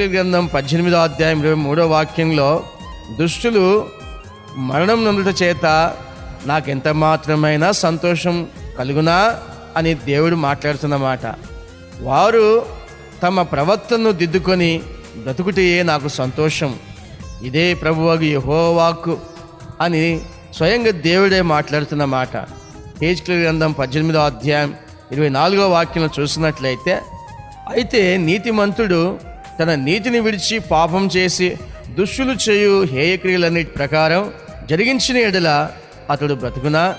హేజ్కే గ్రంథం పద్దెనిమిదో అధ్యాయం ఇరవై మూడో వాక్యంలో దుష్టులు మరణం నందుట చేత నాకెంత మాత్రమైనా సంతోషం కలుగునా? అని దేవుడు మాట్లాడుతున్నమాట. వారు తమ ప్రవర్తనను దిద్దుకొని బ్రతుకుటయే నాకు సంతోషం. ఇదే ప్రభువగు యహోవాకు అని స్వయంగా దేవుడే మాట్లాడుతున్న మాట గ్రంథం పద్దెనిమిదో అధ్యాయం ఇరవై నాలుగో వాక్యం చూసినట్లయితే అయితే నీతిమంతుడు తన నీతిని విడిచి పాపం చేసి దుష్టులు చేయు హేయక్రియలన్నిటి ప్రకారం జరిగించిన ఎడల అతడు బ్రతుకునా?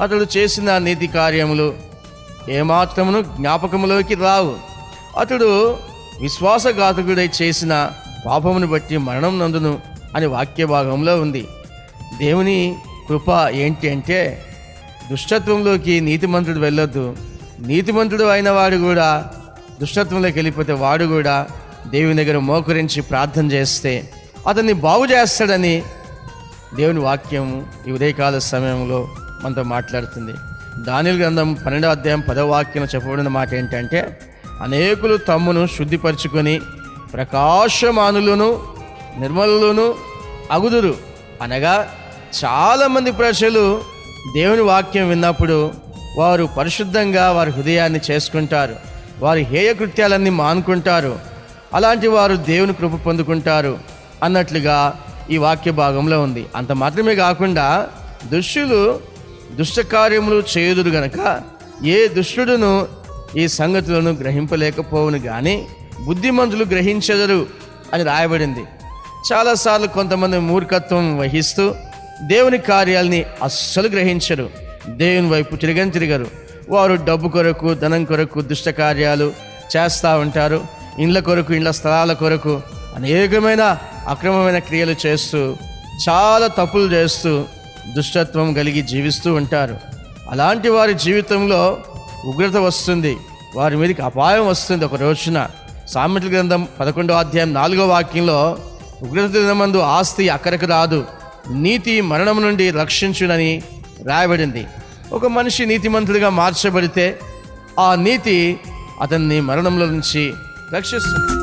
అతడు చేసిన నీతి కార్యములు ఏమాత్రమును జ్ఞాపకములోకి రావు. అతడు విశ్వాసఘాతకుడై చేసిన పాపమును బట్టి మరణం నందును అని వాక్య భాగంలో ఉంది. దేవుని కృప ఏంటి అంటే దుష్టత్వంలోకి నీతిమంతుడు వెళ్ళొద్దు. నీతిమంతుడు అయిన వాడు కూడా దుష్టత్వంలోకి వెళ్ళిపోతే వాడు కూడా దేవుని దగ్గర మోకరించి ప్రార్థన చేస్తే అతన్ని బాగు చేస్తాడని దేవుని వాక్యం ఈ ఉదయకాల సమయంలో మనతో మాట్లాడుతుంది. దానిల గ్రంథం పన్నెండో అధ్యాయం పదవ వాక్యం చెప్పబడిన మాట ఏంటంటే అనేకులు తమ్మును శుద్ధిపరచుకొని ప్రకాశమానులను నిర్మలులను అగుదురు. అనగా చాలామంది ప్రజలు దేవుని వాక్యం విన్నప్పుడు వారు పరిశుద్ధంగా వారి హృదయాన్ని చేసుకుంటారు వారి హేయ కృత్యాలన్నీ మానుకుంటారు అలాంటి వారు దేవుని కృప పొందుకుంటారు అన్నట్లుగా ఈ వాక్య భాగంలో ఉంది. అంత మాత్రమే కాకుండా దుష్టులు దుష్టకార్యములు చేయుదురు గనక ఏ దుష్టుడును ఈ సంగతులను గ్రహింపలేకపోవును కానీ బుద్ధిమంతులు గ్రహించెదరు అని రాయబడింది. చాలాసార్లు కొంతమంది మూర్ఖత్వం వహిస్తూ దేవుని కార్యాలని అస్సలు గ్రహించరు. దేవుని వైపు తిరగని తిరగరు. వారు డబ్బు కొరకు ధనం కొరకు దుష్ట కార్యాలు చేస్తూ ఉంటారు. ఇండ్ల కొరకు ఇండ్ల స్థలాల కొరకు అనేకమైన అక్రమమైన క్రియలు చేస్తూ చాలా తప్పులు చేస్తూ దుష్టత్వం కలిగి జీవిస్తూ ఉంటారు. అలాంటి వారి జీవితంలో ఉగ్రత వస్తుంది. వారి మీదకి అపాయం వస్తుంది. ఒక రోజున సామెతల గ్రంథం పదకొండో అధ్యాయం నాలుగో వాక్యంలో ఉగ్రత దినమందు ఆస్తి అక్కడికి రాదు నీతి మరణం నుండి రక్షించునని రాయబడింది. ఒక మనిషి నీతిమంతుడిగా మార్చబడితే ఆ నీతి అతన్ని మరణంలో నుంచి That's just